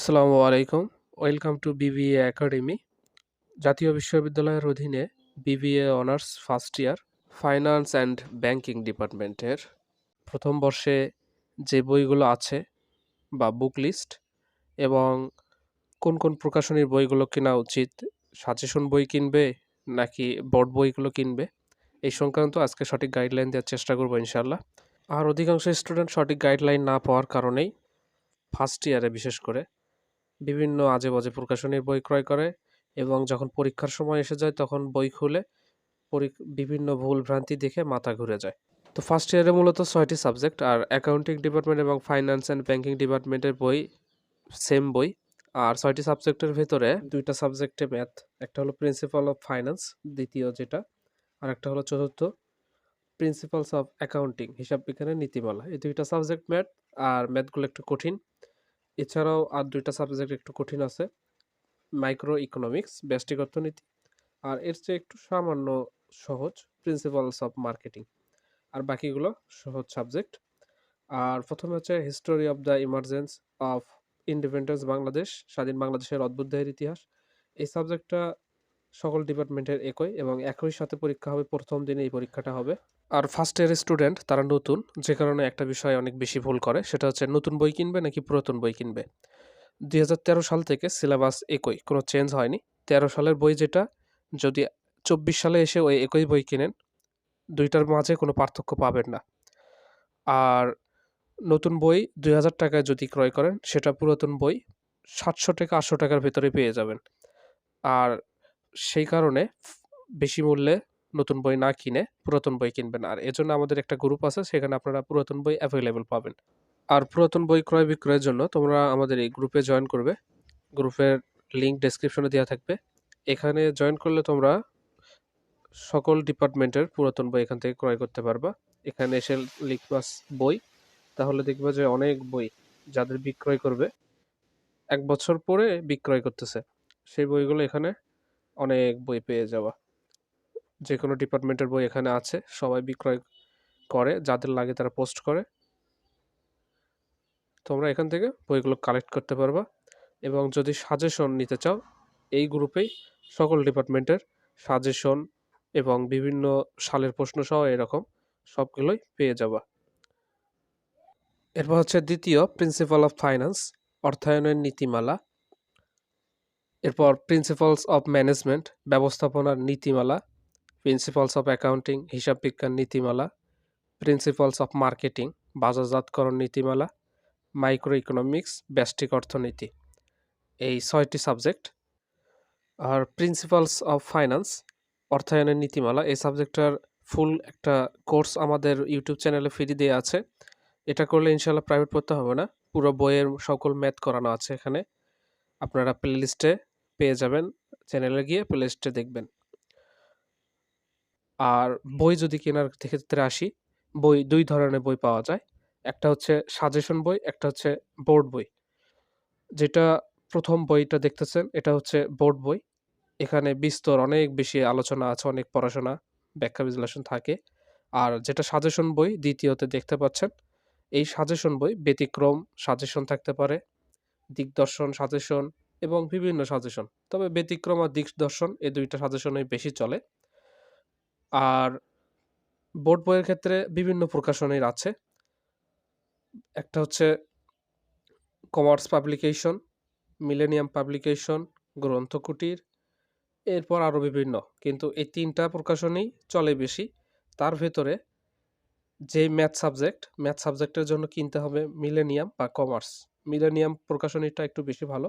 আসসালামু আলাইকুম। Welcome to BBA academy, জাতীয় বিশ্ববিদ্যালয়ের অধীনে BBA honours first year finance and banking ডিপার্টমেন্টের প্রথম বর্ষে যে বইগুলো আছে বা বুক লিস্ট এবং কোন কোন প্রকাশনীর বইগুলো কেনা উচিত, সাজেশন বই কিনবে নাকি বোর্ড বইগুলো কিনবে, এই সংক্রান্ত আজকে সঠিক গাইডলাইন দেওয়ার চেষ্টা করব ইনশাল্লাহ আর অধিকাংশ স্টুডেন্ট সঠিক গাইডলাইন না পাওয়ার কারণেই ফার্স্ট ইয়ারে বিশেষ করে বিভিন্ন আজে বাজে প্রকাশনীর বই ক্রয় করে এবং যখন পরীক্ষার সময় এসে যায়, তখন বই খুলে বিভিন্ন ভুল ভ্রান্তি দেখে মাথা ঘুরে যায়। তো ফার্স্ট ইয়ারে মূলত ছয়টি সাবজেক্ট আর অ্যাকাউন্টিং ডিপার্টমেন্ট এবং ফাইন্যান্স অ্যান্ড ব্যাংকিং ডিপার্টমেন্টের বই সেম বই। আর ছয়টি সাবজেক্টের ভেতরে দুইটা সাবজেক্টে ম্যাথ একটা হলো প্রিন্সিপাল অফ ফাইন্যান্স দ্বিতীয় যেটা, আর একটা হলো চতুর্থ প্রিন্সিপালস অফ অ্যাকাউন্টিং হিসাব বিজ্ঞানের নীতিমালা। এই দুইটা সাবজেক্ট ম্যাথ আর ম্যাথগুলো একটু কঠিন। এছাড়াও আর দুইটা সাবজেক্ট একটু কঠিন আছে মাইক্রো ইকোনমিক্স ব্যষ্টিক অর্থনীতি, আর এর চেয়ে একটু সামান্য সহজ প্রিন্সিপালস অফ মার্কেটিং আর বাকিগুলো সহজ সাবজেক্ট আর প্রথমে হচ্ছে history of the emergence of independence Bangladesh, স্বাধীন বাংলাদেশের অদ্ভুত দেহের ইতিহাস, এই সাবজেক্টটা সকল ডিপার্টমেন্টের একই এবং একই সাথে পরীক্ষা হবে, প্রথম দিনে এই পরীক্ষাটা হবে। আর ফার্স্ট ইয়ার স্টুডেন্ট তারা নতুন, যে কারণে একটা বিষয় অনেক বেশি ভুল করে, সেটা হচ্ছে নতুন বই কিনবে নাকি পুরাতন বই কিনবে? দুই হাজার তেরো সাল থেকে সিলেবাস একই, কোনো চেঞ্জ হয়নি। তেরো সালের বই যেটা, যদি চব্বিশ সালে এসে ওই একই বই কিনেন, দুইটার মাঝে কোনো পার্থক্য পাবেন না। আর নতুন বই দুই হাজার টাকায় যদি ক্রয় করেন, সেটা পুরাতন বই সাতশো টাকা, আটশো টাকার ভেতরে পেয়ে যাবেন। আর সেই কারণে বেশি মূল্যে নতুন বই না কিনে পুরাতন বই কিনবেন। আর এজন্য আমাদের একটা গ্রুপ আছে, সেখানে আপনারা পুরাতন বই অ্যাভেলেবেল পাবেন। আর পুরাতন বই ক্রয় বিক্রয়ের জন্য তোমরা আমাদের এই গ্রুপে জয়েন করবে। গ্রুপের লিঙ্ক ডেসক্রিপশনে দেওয়া থাকবে। এখানে জয়েন করলে তোমরা সকল ডিপার্টমেন্টের পুরাতন বই এখান থেকে ক্রয় করতে পারবা। এখানে এসে লিখবাস বই। তাহলে দেখবা যে অনেক বই যাদের বিক্রয় করবে, এক বছর পরে বিক্রয় করতেছে। সেই বইগুলো এখানে অনেক বই পেয়ে যাওয়া যে কোনো ডিপার্টমেন্টের বই এখানে আছে, সবাই বিক্রয় করে, যাদের লাগে তারা পোস্ট করে। তোমরা এখান থেকে বইগুলো কালেক্ট করতে পারবা এবং যদি সাজেশন নিতে চাও, এই গ্রুপেই সকল ডিপার্টমেন্টের সাজেশন এবং বিভিন্ন সালের প্রশ্ন সহ এরকম সবগুলোই পেয়ে যাবা। এরপর হচ্ছে দ্বিতীয় প্রিন্সিপাল অফ ফাইন্যান্স অর্থায়নের নীতিমালা। এরপর প্রিন্সিপালস অফ ম্যানেজমেন্ট ব্যবস্থাপনার নীতিমালা। প্রিন্সিপালস অফ অ্যাকাউন্টিং হিসাব বিজ্ঞান নীতিমালা প্রিন্সিপালস অফ মার্কেটিং বাজারজাতকরণ নীতিমালা মাইক্রো ইকোনমিক্স ব্যষ্টিক অর্থনীতি এই ছয়টি সাবজেক্ট আর প্রিন্সিপালস অফ ফাইন্যান্স অর্থায়নের নীতিমালা এই সাবজেক্টটার ফুল একটা কোর্স আমাদের ইউটিউব চ্যানেলে ফ্রি দেওয়া আছে। এটা করলে ইনশাল্লাহ প্রাইভেট পড়তে হবে না। পুরো বইয়ের সকল ম্যাথ করানো আছে এখানে। আপনারা প্লেলিস্টে পেয়ে যাবেন। চ্যানেলে গিয়ে প্লেলিস্টে দেখবেন। আর বই যদি কেনার ক্ষেত্রে আসি, বই দুই ধরনের বই পাওয়া যায়। একটা হচ্ছে সাজেশন বই, একটা হচ্ছে বোর্ড বই। যেটা প্রথম বইটা দেখতেছেন, এটা হচ্ছে বোর্ড বই। এখানে বিস্তর অনেক বেশি আলোচনা আছে, অনেক পড়াশোনা, ব্যাখ্যা বিশ্লেষণ থাকে। আর যেটা সাজেশন বই, দ্বিতীয়তে দেখতে পাচ্ছেন, এই সাজেশন বই ব্যতিক্রম সাজেশন থাকতে পারে দিকদর্শন সাজেশন এবং বিভিন্ন সাজেশন তবে ব্যতিক্রম আর দিকদর্শন এই দুইটা সাজেশনই বেশি চলে। আর বোর্ড বইয়ের ক্ষেত্রে বিভিন্ন প্রকাশনীর আছে। একটা হচ্ছে commerce publication, millennium publication, Granthakutir, এরপর আরও বিভিন্ন। কিন্তু এই তিনটা প্রকাশনই চলে বেশি। তার ভেতরে যে ম্যাথ সাবজেক্ট, ম্যাথ সাবজেক্টের জন্য কিনতে হবে মিলেনিয়াম বা কমার্স। মিলেনিয়াম প্রকাশনীটা একটু বেশি ভালো।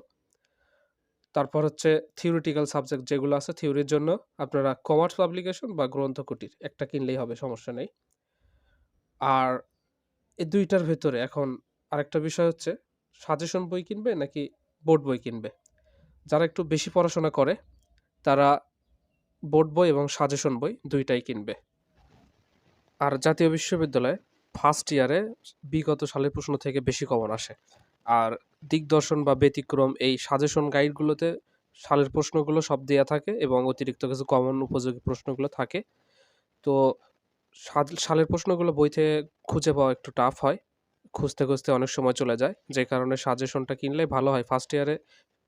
তারপর হচ্ছে থিওরিটিক্যাল সাবজেক্ট যেগুলো আছে থিওরির জন্য আপনারা কমার্স পাবলিকেশন বা গ্রন্থকুটির একটা কিনলেই হবে, সমস্যা নেই। আর এই দুইটার ভেতরে এখন আরেকটা বিষয় হচ্ছে সাজেশন বই কিনবে নাকি বোর্ড বই কিনবে? যারা একটু বেশি পড়াশোনা করে, তারা বোর্ড বই এবং সাজেশন বই দুইটাই কিনবে। আর জাতীয় বিশ্ববিদ্যালয়ে ফার্স্ট ইয়ারে বিগত সালের প্রশ্ন থেকে বেশি কমন আসে। আর দিকদর্শন বা ব্যতিক্রম এই সাজেশন গাইডগুলোতে সালের প্রশ্নগুলো সব দেওয়া থাকে এবং অতিরিক্ত কিছু কমন উপযোগী প্রশ্নগুলো থাকে। তো সাল- সালের প্রশ্নগুলো বইতে খুঁজে পাওয়া একটু টাফ হয়। খুঁজতে খুঁজতে অনেক সময় চলে যায়। যে কারণে সাজেশনটা কিনলে ভালো হয়। ফার্স্ট ইয়ারে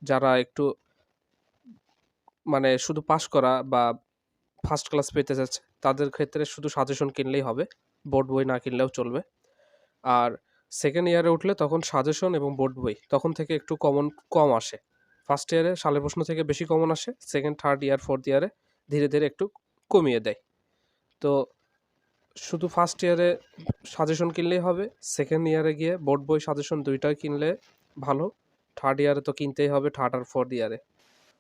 যারা একটু মানে শুধু পাস করা বা ফার্স্ট ক্লাস পেতে যাচ্ছে তাদের ক্ষেত্রে শুধু সাজেশন কিনলেই হবে। বোর্ড বই না কিনলেও চলবে। আর সেকেন্ড ইয়ারে উঠলে তখন সাজেশন এবং বোর্ড বই, তখন থেকে একটু কমন কম আসে। ফার্স্ট ইয়ারে সালের প্রশ্ন থেকে বেশি কমন আসে সেকেন্ড থার্ড ইয়ার ফোর্থ ইয়ারে ধীরে ধীরে একটু কমিয়ে দেয়। তো শুধু ফার্স্ট ইয়ারে সাজেশন কিনলেই হবে সেকেন্ড ইয়ারে গিয়ে বোর্ড বই সাজেশন দুইটাই কিনলে ভালো থার্ড ইয়ারে তো কিনতেই হবে থার্ড আর ফোর্থ ইয়ারে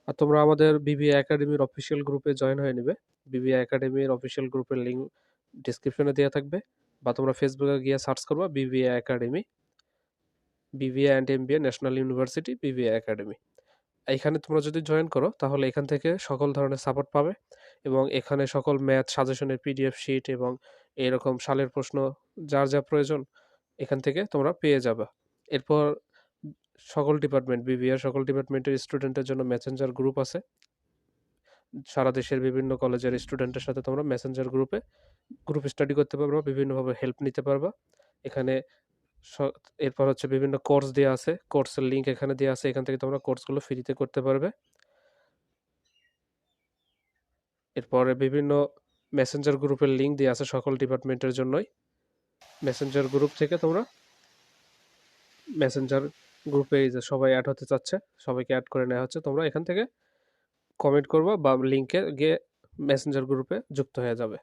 আর তোমরা আমাদের বিবিএ একাডেমির অফিসিয়াল গ্রুপে জয়েন হয়ে নেবে। বিবিএ একাডেমির অফিসিয়াল গ্রুপের লিঙ্ক ডিসক্রিপশনে দেওয়া থাকবে। বা তোমরা ফেসবুকে গিয়ে সার্চ করবা BBA academy BBA and MBA national university BBA academy এখানে তোমরা যদি জয়েন করো, তাহলে এখান থেকে সকল ধরনের সাপোর্ট পাবে এবং এখানে সকল ম্যাথ সাজেশনের পিডিএফ শিট এবং এরকম সালের প্রশ্ন যার যা প্রয়োজন, এখান থেকে তোমরা পেয়ে যাবে। এরপর সকল ডিপার্টমেন্ট বিবিআর সকল ডিপার্টমেন্টের স্টুডেন্টের জন্য মেসেঞ্জার গ্রুপ আছে। সারা দেশের বিভিন্ন কলেজের স্টুডেন্টের সাথে তোমরা মেসেঞ্জার গ্রুপে গ্রুপ স্টাডি করতে পারবা, বিভিন্নভাবে হেল্প নিতে পারবা। এখানে এরপর হচ্ছে বিভিন্ন কোর্স দেওয়া আছে কোর্সের লিঙ্ক এখানে দেওয়া আছে, এখান থেকে তোমরা কোর্সগুলো ফ্রিতে করতে পারবে। এরপরে বিভিন্ন মেসেঞ্জার গ্রুপের লিঙ্ক দেওয়া আছে সকল ডিপার্টমেন্টের জন্যই। মেসেঞ্জার গ্রুপ থেকে তোমরা মেসেঞ্জার গ্রুপে যে সবাই অ্যাড হতে চাচ্ছে, সবাইকে অ্যাড করে নেওয়া হচ্ছে। তোমরা এখান থেকে কমেন্ট করবা বা লিঙ্কে গিয়ে মেসেঞ্জার গ্রুপে যুক্ত হয়ে যাবে।